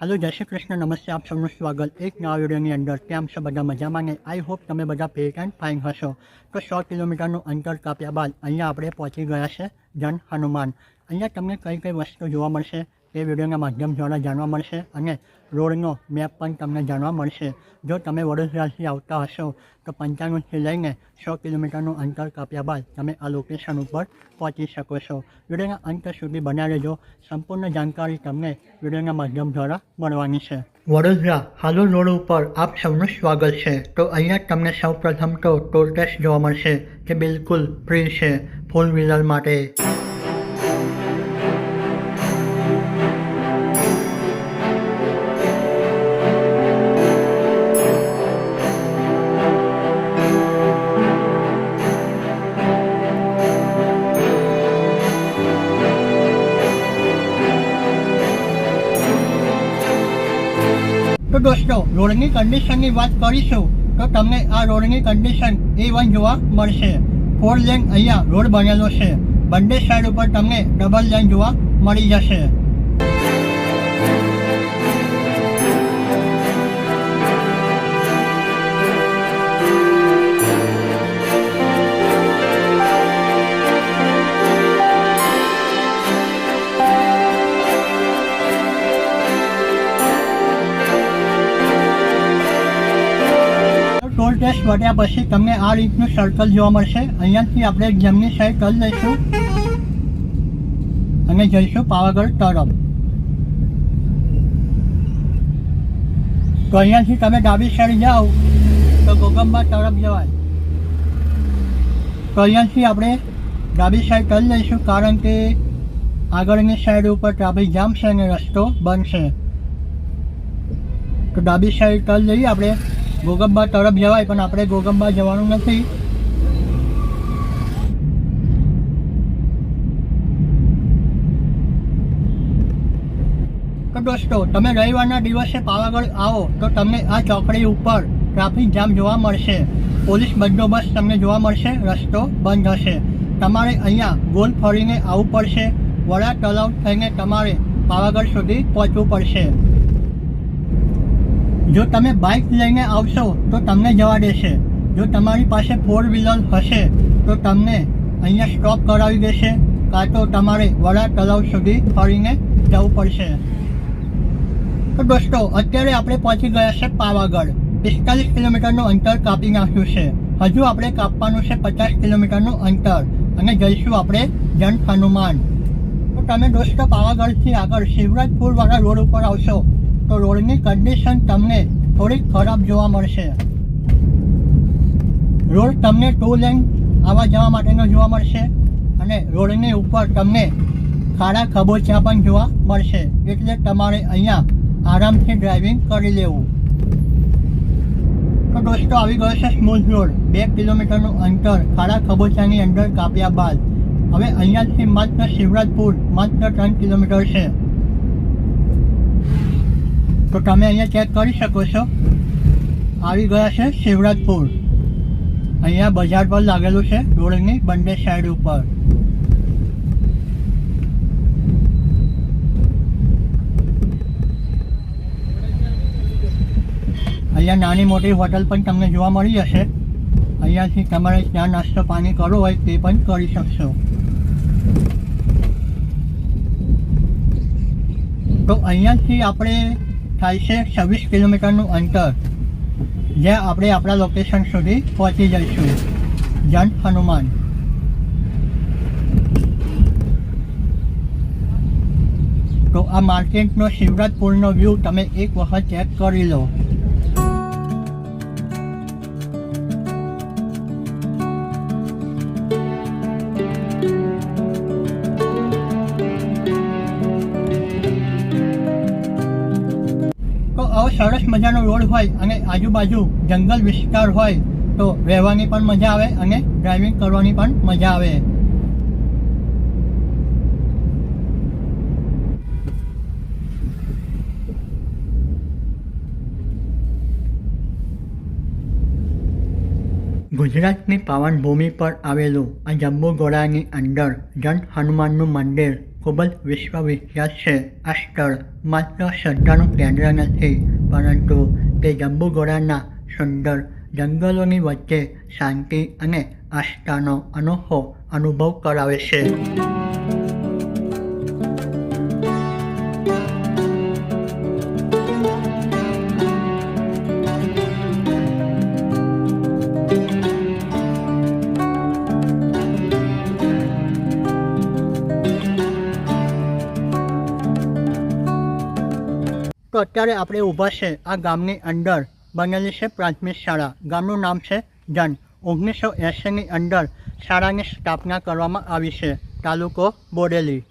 Hello જય શ્રી કૃષ્ણ, નમસ્તે, આપ સૌનું સ્વાગત. એક નવા વિડીયોની અંદર કેમ છો બધા મજામાં ને? આઈ હોપ તમે બધા ફિટ એન્ડ ફાઇન હશો. તો સો કિલોમીટરનું અંતર કાપ્યા બાદ અહીંયા આપણે પહોંચી ગયા છે જન હનુમાન. અહીંયા તમને કઈ કઈ વસ્તુ જોવા મળશે? તે વિડીયોના માધ્યમ દ્વારા જાણવા મળશે અને રોડનો મેપ પણ તમને જાણવા મળશે. જો તમે વડોદરાથી આવતા હશો, તો પંચાણુંથી લઈને સો કિલોમીટરનું અંતર કાપ્યા બાદ તમે આ લોકેશન ઉપર પહોંચી શકો છો. વિડીયોના અંત સુધી બન્યા રહેજો. સંપૂર્ણ જાણકારી તમને વિડીયોના માધ્યમ દ્વારા મળવાની છે. વડોદરા, હાલો રોડ ઉપર આપ સૌનું સ્વાગત છે. તો અહીંયા તમને સૌ પ્રથમ તો ટોલ ટેક્સ જોવા મળશે, જે બિલકુલ ફ્રી છે ફોર વ્હીલર માટે. દોસ્તો રોડની કન્ડિશનની વાત કરીશું, તો તમને આ રોડની કન્ડિશન એ વન જોવા મળશે. ફોર લેન અહીંયા રોડ બનેલો છે. બંને સાઈડ ઉપર તમને ડબલ લેન જોવા મળી જશે. ટોલ ટેક્સ વટ્યા પછી તમને આ રીતનું સર્કલ જોવા મળશે. અહીંયાથી આપણે જમની સાઈડ કરી લઈશું. અને જઈશું પાવાગઢ તરફ. તો અહીંયાથી તમે ડાબી સાઈડ જાઓ, તો ગોગંબા તરફ જવાય. તો અહીંયાથી આપણે ડાબી સાઈડ કરી લઈશું, કારણ કે આગળની સાઈડ ઉપર ટ્રાફિક જામ છે અને રસ્તો બંધ તો ડાબી સાઈડ કરી લઈએ આપણે. ગોગંબા તરફ જવાય, પણ આપણે ગોગંબા જવાનું નથી. દોસ્તો, તમે રવિવારના દિવસે પાવાગઢ આવો, તો તમને આ ચોકડી ઉપર ટ્રાફિક જામ જોવા મળશે. પોલીસ બંદોબસ્ત તમને જોવા મળશે, રસ્તો બંધ હશે. તમારે અહીંયા ગોલ ફરીને આવવું પડશે. વડા તલાવ થઈને તમારે પાવાગઢ સુધી પહોંચવું પડશે. જો તમે બાઇક લઈને આવશો, તો તમને જવા દેશે. જો તમારી પાસે ફોર વ્હીલર હશે, તો તમને અહીંયા સ્ટોપ કરાવી દેશે. કાં તો તમારે વડા તળાવ સુધી ફરીને જવું પડશે. તો દોસ્તો, અત્યારે આપણે પહોંચી ગયા છે પાવાગઢ. પિસ્તાલીસ કિલોમીટરનું અંતર કાપી નાખ્યું છે. હજુ આપણે કાપવાનું છે પચાસ કિલોમીટરનું અંતર અને જઈશું આપણે જન હનુમાન. તો તમે દોસ્તો પાવાગઢથી આગળ શિવરાજપુરવાળા રોડ ઉપર આવશો. તો રોડની કન્ડિશન તમને થોડીક ખરાબ જોવા મળશે. રોડ તમને ટુ લેન આવવા જવા માટેનો જોવા મળશે અને રોડની ઉપર તમને ખાડા ખબોચિયા પણ જોવા મળશે. એટલે તમારે અહીંયા આરામથી ડ્રાઇવિંગ કરી લેવું. તો દોસ્તો, આવી ગયો છે સ્મૂથ રોડ બે કિલોમીટરનું અંતર ખાડા ખબોચાની અંદર કાપ્યા બાદ. હવે અહીંયાથી માત્ર શિવરાજપુર, માત્ર ત્રણ કિલોમીટર છે. તો તમે અહીંયા ચેક કરી શકો છો. આવી ગયા છે શિવરાજપુર. અહીંયા બજાર પર લાગેલું છે રોડની બંને સાઈડ ઉપર. અહીંયા નાની મોટી હોટલ પણ તમને જોવા મળી જશે અહીંયાથી તમારે ચા નાસ્તો પાણી કરવો હોય તે પણ કરી શકશો. તો અહીંયાથી આપણે થાય છે છવ્વીસ કિલોમીટરનું અંતર, જ્યાં આપણે આપણા લોકેશન સુધી પહોંચી જઈશું. જન હનુમાન. તો આ માર્કેટનો શિવરાજપુરનો વ્યૂ તમે એક વખત ચેક કરી લો. મજાનો રોડ હોય અને આજુબાજુ જંગલ વિસ્તાર હોય તો રહેવાની પણ મજા આવે અને ડ્રાઇવિંગ કરવાની પણ મજા આવે. ગુજરાતની પાવન ભૂમિ પર આવેલું આ જંબુગોળાની અંદર જન હનુમાનનું મંદિર ખૂબ જ વિશ્વવિખ્યાત છે. આ સ્થળ માત્ર શ્રદ્ધાનું કેન્દ્ર નથી પરંતુ તે જંબુઘોડાના સુંદર જંગલોની વચ્ચે શાંતિ અને આસ્થાનો અનોખો અનુભવ કરાવે છે. તો અત્યારે આપણે ઊભા છે આ ગામની અંદર બનેલી છે પ્રાથમિક શાળા. ગામનું નામ છે જન. ઓગણીસો એંશીની અંદર શાળાની સ્થાપના કરવામાં આવી છે. તાલુકો બોડેલી.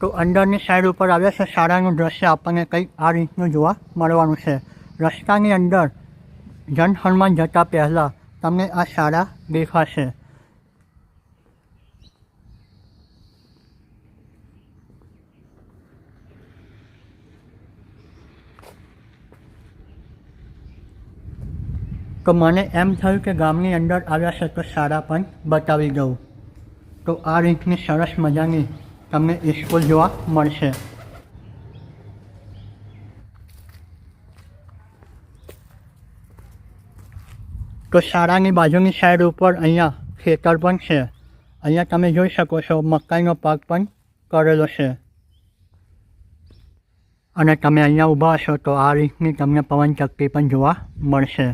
તો અંદરની સાઈડ ઉપર આવ્યા છે. શાળાનું દ્રશ્ય આપણને કંઈક આ રીતનું જોવા મળવાનું છે. રસ્તાની અંદર જન હનુમાન જતા પહેલાં તમને આ શાળા દેખાશે. તો મને એમ થયું કે ગામની અંદર આવ્યા છે તો શાળા પણ બતાવી દઉં. તો આ રીતની સરસ મજાની તમને સ્કૂલ જોવા મળશે. તો શાળાની બાજુની સાઈડ ઉપર અહીંયા ખેતર પણ છે. અહીંયા તમે જોઈ શકો છો મકાઈનો પાક પણ કરેલો છે. અને તમે અહીંયા ઊભા હશો તો આ રીતની તમને પવનચક્કી પણ જોવા મળશે.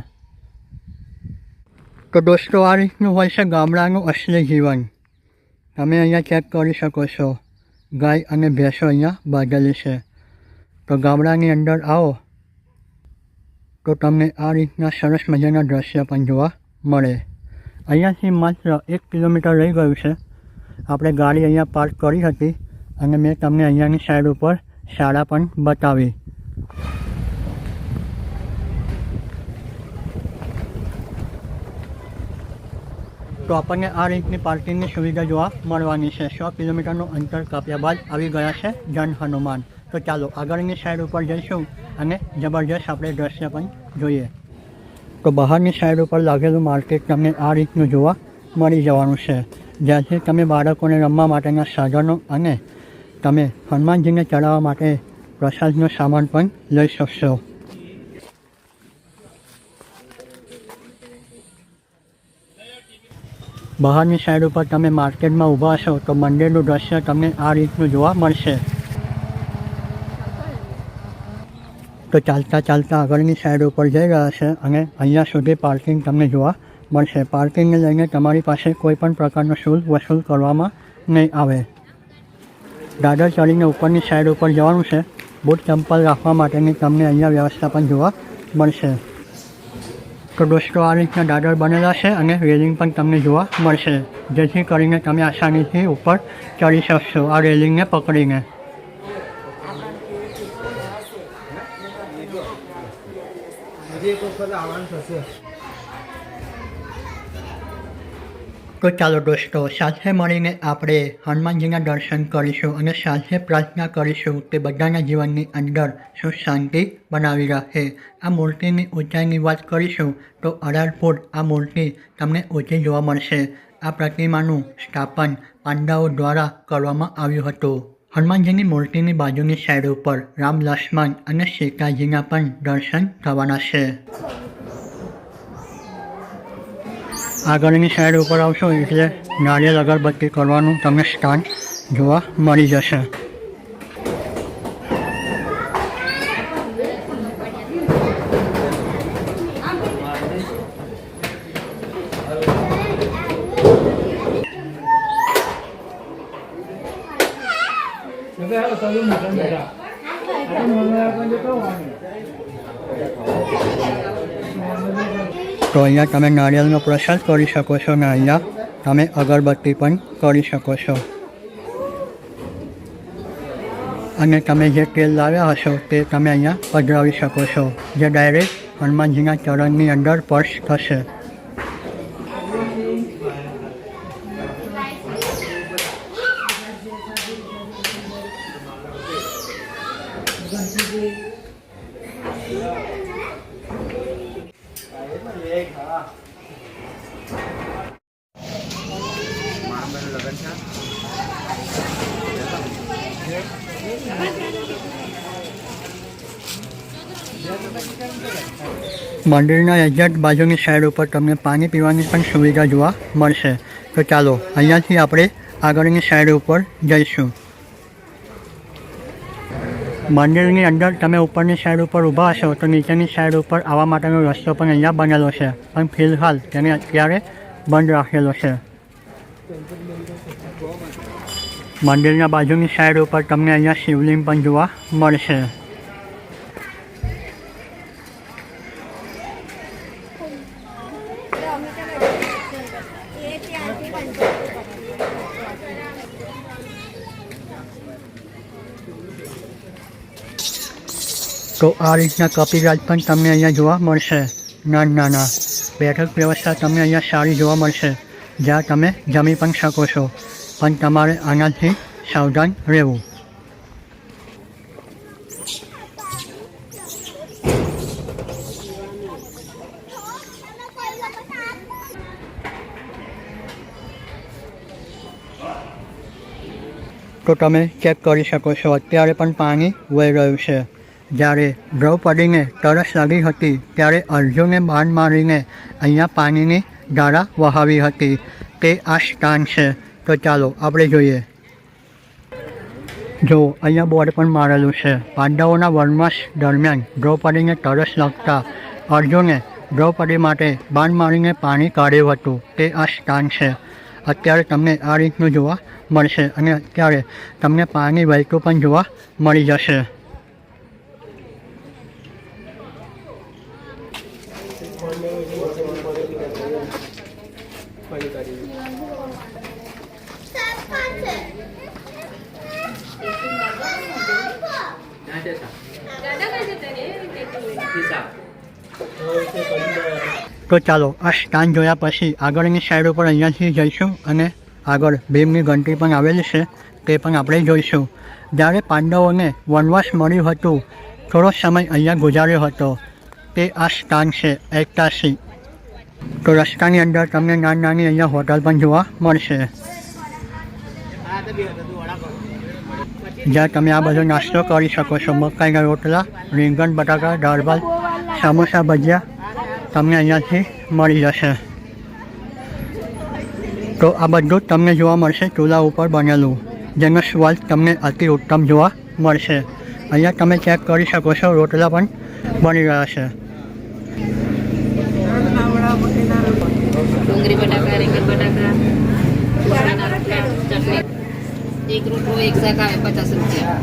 તો દોસ્તો આ રીતનું હોય છે ગામડાનું અસલી જીવન. તમે અહીંયા ચેક કરી શકો છો. ગાય અને ભેંસો અહીંયા બાંધેલી છે. તો ગામડાની અંદર આવો. તો તમને આ રીતના સરસ મજાના દ્રશ્ય પણ જોવા મળે. અહીંયાથી માત્ર એક કિલોમીટર રહી ગયું છે. આપણે ગાડી અહીંયા પાર્ક કરી હતી અને મેં તમને અહીંયાની સાઈડ ઉપર શાળા પણ બતાવી. તો આપણને આ રીતની પાર્કિંગની સુવિધા જોવા મળવાની છે. સો કિલોમીટરનું અંતર કાપ્યા બાદ આવી ગયા છે જન હનુમાન. તો ચાલો આગળની સાઈડ ઉપર જઈશું અને જબરજસ્ત આપણે દ્રશ્ય પણ જોઈએ. તો બહારની સાઈડ ઉપર લાગેલું માર્કેટ તમને આ રીતનું જોવા મળી જવાનું છે. જ્યાંથી તમે બાળકોને રમવા માટેના સાધનો અને તમે હનુમાનજીને ચડાવવા માટે પ્રસાદનો સામાન પણ લઈ શકશો. બહારની સાઈડ ઉપર તમે માર્કેટમાં ઊભા છો તો મંદિરનું દ્રશ્ય તમને આ રીતનું જોવા મળશે. તો ચાલતા ચાલતા આગળની સાઈડ ઉપર જઈ રહ્યા છે અને અહીંયા સુધી પાર્કિંગ તમને જોવા મળશે. પાર્કિંગને લઈને તમારી પાસે કોઈ પણ પ્રકારનો શુલ્ક વસૂલ કરવામાં નહીં આવે. દાદર ચડીને ઉપરની સાઈડ ઉપર જવાનું છે. બૂટ ચંપલ રાખવા માટેની તમને અહીંયા વ્યવસ્થા પણ જોવા મળશે. તો દોસ્તો આ રીતના દાદર બનેલા છે અને રેલિંગ પણ તમને જોવા મળશે. જેથી કરીને તમે આસાનીથી ઉપર ચડી શકશો આ રેલિંગને પકડીને. આવવાનું થશે તો ચાલો દોસ્તો સાથે મળીને આપણે હનુમાનજીના દર્શન કરીશું અને સાથે પ્રાર્થના કરીશું કે બધાના જીવનની અંદર સુખ શાંતિ બનાવી રાખે. આ મૂર્તિની ઊંચાઈની વાત કરીશું તો અઢાર ફૂટ આ મૂર્તિ તમને ઊંચી જોવા મળશે. આ પ્રતિમાનું સ્થાપન પાંડાઓ દ્વારા કરવામાં આવ્યું હતું. હનુમાનજીની મૂર્તિની બાજુની સાઈડ ઉપર રામ લક્ષ્મણ અને સીતાજીના પણ દર્શન થવાના છે. આગળની સાઈડ ઉપર આવશો એટલે નાળિયેર અગરબત્તી કરવાનું તમને સ્થાન જોવા મળી જશે હવે હાલો સલૂન નીકળ બેટા આ મને આપણને કહો તો અહીંયા તમે નારિયેળનો પ્રસાદ કરી શકો છો અને અહીંયા તમે અગરબત્તી પણ કરી શકો છો. અને તમે જે તેલ લાવ્યા હશો તે તમે અહીંયા પધરાવી શકો છો, જે ડાયરેક્ટ હનુમાનજીના ચરણની અંદર સ્પર્શ થશે. મંદિરના એક્ઝેક્ટ બાજુની સાઈડ ઉપર તમને પાણી પીવાની પણ સુવિધા જોવા મળશે. તો ચાલો, અહીંયાથી આપણે આગળની સાઈડ ઉપર જઈશું. મંદિરની અંદર તમે ઉપરની સાઈડ ઉપર ઊભા હશો તો નીચેની સાઈડ ઉપર આવવા માટેનો રસ્તો પણ અહીંયા બનેલો છે. પણ ફિલહાલ તેને અત્યારે બંધ રાખેલો છે. મંદિરના બાજુની સાઈડ ઉપર તમને અહીંયા શિવલિંગ પણ જોવા મળશે. તો આ રીતના કપિરાજ પણ તમને અહીંયા જોવા મળશે. નાના નાના બેઠક વ્યવસ્થા તમને અહીંયા સારી જોવા મળશે, જ્યાં તમે જમી પણ શકો છો. પણ તમારે આનાથી સાવધાન રહેવું. તો તમે ચેક કરી શકો છો, અત્યારે પણ પાણી વહી રહ્યું છે. જ્યારે દ્રૌપદીને તરસ લાગી હતી, ત્યારે અર્જુને બાણ મારીને અહીંયા પાણીની ધારા વહાવી હતી. તે આ સ્થાન છે. તો ચાલો આપણે જોઈએ. જો, અહીંયા બોર્ડ પણ મારેલું છે. પાંડવોના વનવાસ દરમિયાન દ્રૌપદીને તરસ લાગતા અર્જુને દ્રૌપદી માટે બાણ મારીને પાણી કાઢ્યું હતું. તે આ સ્થાન છે. અત્યારે તમને આ રીતનું જોવા મળશે અને અત્યારે તમને પાણી વહેતું પણ જોવા મળી જશે. તો ચાલો આ સ્થાન જોયા પછી આગળની સાઈડ ઉપર અહીંયાથી જઈશું અને આગળ ભીમની ઘંટી પણ આવેલી છે તે પણ આપણે જોઈશું. જ્યારે પાંડવોને વનવાસ મળ્યું હતું થોડો સમય અહીંયા ગુજાર્યો હતો. તે આ સ્થાન છે એકતાસી તો રસ્તાની અંદર તમને નાની નાની અહીંયા હોટલ પણ જોવા મળશે. જ્યાં તમે આ બધો નાસ્તો કરી શકો છો. મકાઈના રોટલા, રીંગણ, બટાકા, દાળ ભાત, સમોસા ભજીયા તમને અહીંયાથી મળી જશે. તો આ બધું તમને જોવા મળશે ચૂલા ઉપર બનેલું, જેનો સ્વાદ તમને અતિ ઉત્તમ જોવા મળશે. અહીંયા તમે ચેક કરી શકો છો, રોટલા પણ બની રહ્યા છે. ડુંગળી બટાકા રીંગણ બટાકા ચટણી. એક રોટલો એક શાક આવે પચાસ રૂપિયા.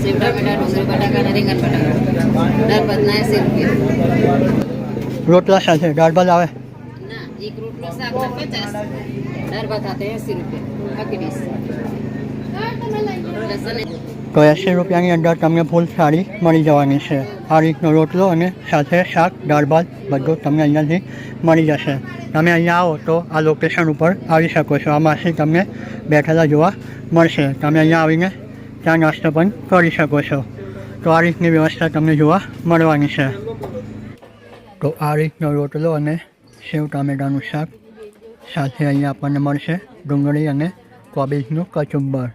સેવ ટામેટા ડુંગળી બટાકા અને રીંગણ બટાકા. દાળ ભાતના એંસી રૂપિયા. રોટલા સાથે દાળ ભાત આવે. ના એક રોટલો શાકના પચાસ. દાળ ભાત સાથે એંસી રૂપિયા. બાકી ડીશ લસણ તો એંસી રૂપિયાની અંદર તમને ફૂલ સાડી મળી જવાની છે. આ રીતનો રોટલો અને સાથે શાક, દાળ ભાત બધું તમને અહીંયાથી મળી જશે. તમે અહીંયા આવો તો આ લોકેશન ઉપર આવી શકો છો. આ માસી તમને બેઠેલા જોવા મળશે. તમે અહીંયા આવીને ચા નાસ્તો પણ કરી શકો છો. તો આ રીતની વ્યવસ્થા તમને જોવા મળવાની છે. તો આ રીતનો રોટલો અને સેવ ટામેટાનું શાક સાથે અહીંયા આપણને મળશે ડુંગળી અને કોબીજનું કચુંબર.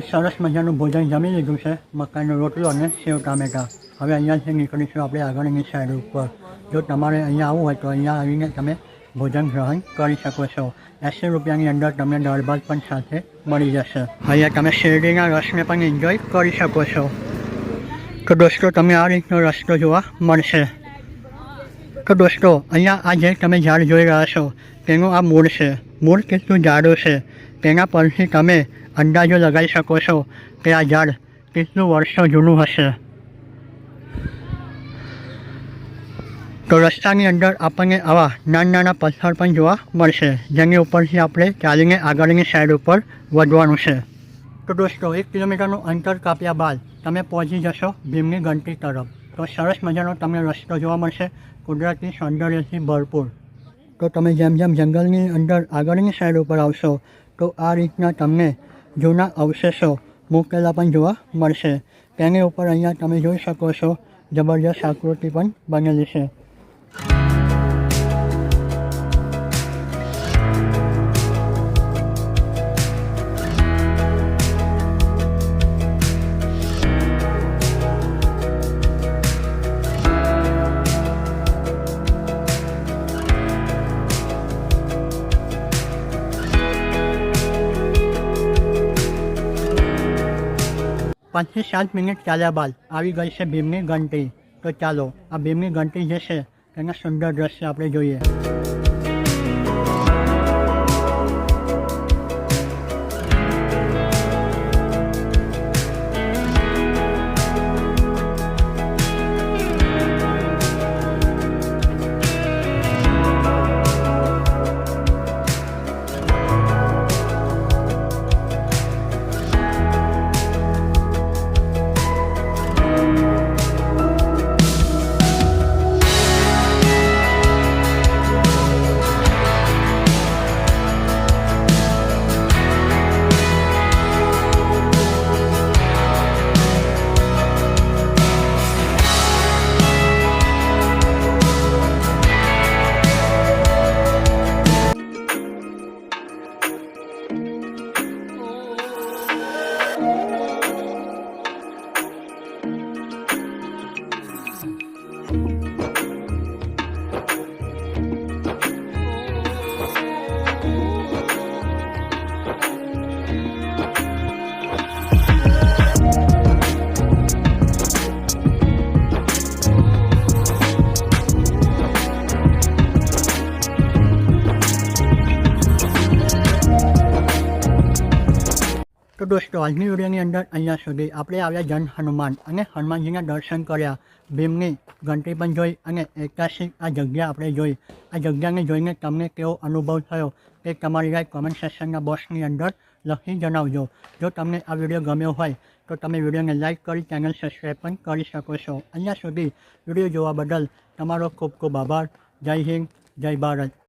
સરસ મજાનું ભોજન જમી લીધું છે. મકાઈનો રોટલો અને સેવ ટામેટા. હવે અહીંયાથી નીકળીશું આપણે આગળની સાઈડ ઉપર. જો તમારે અહીંયા આવવું હોય તો અહીંયા આવીને તમે ભોજન ગ્રહણ કરી શકો છો. એંસી રૂપિયાની અંદર તમને દાળ ભાત પણ સાથે મળી જશે. અહીંયા તમે શેરડીના રસને પણ એન્જોય કરી શકો છો. તો દોસ્તો, તમને આ રીતનો રસ્તો જોવા મળશે. તો દોસ્તો, અહીંયા આ જે તમે ઝાડ જોઈ રહ્યા છો, તેનું આ મૂળ છે. મૂળ કેટલું જાડું છે. તેના પરથી તમે અંદાજો લગાવી શકો છો કે આ ઝાડ કેટલું વર્ષો જૂનું હશે. તો રસ્તાની અંદર આપણને આવા નાના નાના પથ્થર પણ જોવા મળશે, જેની ઉપરથી આપણે ચાલીને આગળની સાઈડ ઉપર વધવાનું છે. તો દોસ્તો, એક કિલોમીટરનું અંતર કાપ્યા બાદ તમે પહોંચી જશો ભીમની ઘંટી તરફ. તો સરસ મજાનો તમને રસ્તો જોવા મળશે, કુદરતી સૌંદર્યથી ભરપૂર. તો તમે જેમ જેમ જંગલની અંદર આગળની સાઈડ ઉપર આવશો તો આ રીતના તમને જૂના અવશેષો મૂકેલા પણ જોવા મળશે. તેની ઉપર અહીંયા તમે જોઈ શકો છો, જબરજસ્ત આકૃતિ પણ બનેલી છે. પાંચથી સાત મિનિટ ચાલ્યા બાદ આવી ગઈ છે ભીમની ઘંટી. તો ચાલો, આ ભીમની ઘંટી જે છે, તેના સુંદર દ્રશ્ય આપણે જોઈએ. દોસ્તો આજની વિડીયોની અંદર અહીંયા સુધી આપણે આવ્યા જન હનુમાન અને હનુમાનજીના દર્શન કર્યા ભીમની ઘંટી પણ જોઈ અને ઐતિહાસિક આ જગ્યા આપણે જોઈ આ જગ્યાને જોઈને તમને કેવો અનુભવ થયો તે તમારી રાય કોમેન્ટ સેક્શનના બોક્સની અંદર લખી જણાવજો જો તમને આ વીડિયો ગમ્યો હોય તો તમે વિડીયોને લાઇક કરી ચેનલ સબસ્ક્રાઈબ પણ કરી શકો છો અહીંયા સુધી વીડિયો જોવા બદલ તમારો ખૂબ ખૂબ આભાર જય હિન્દ જય ભારત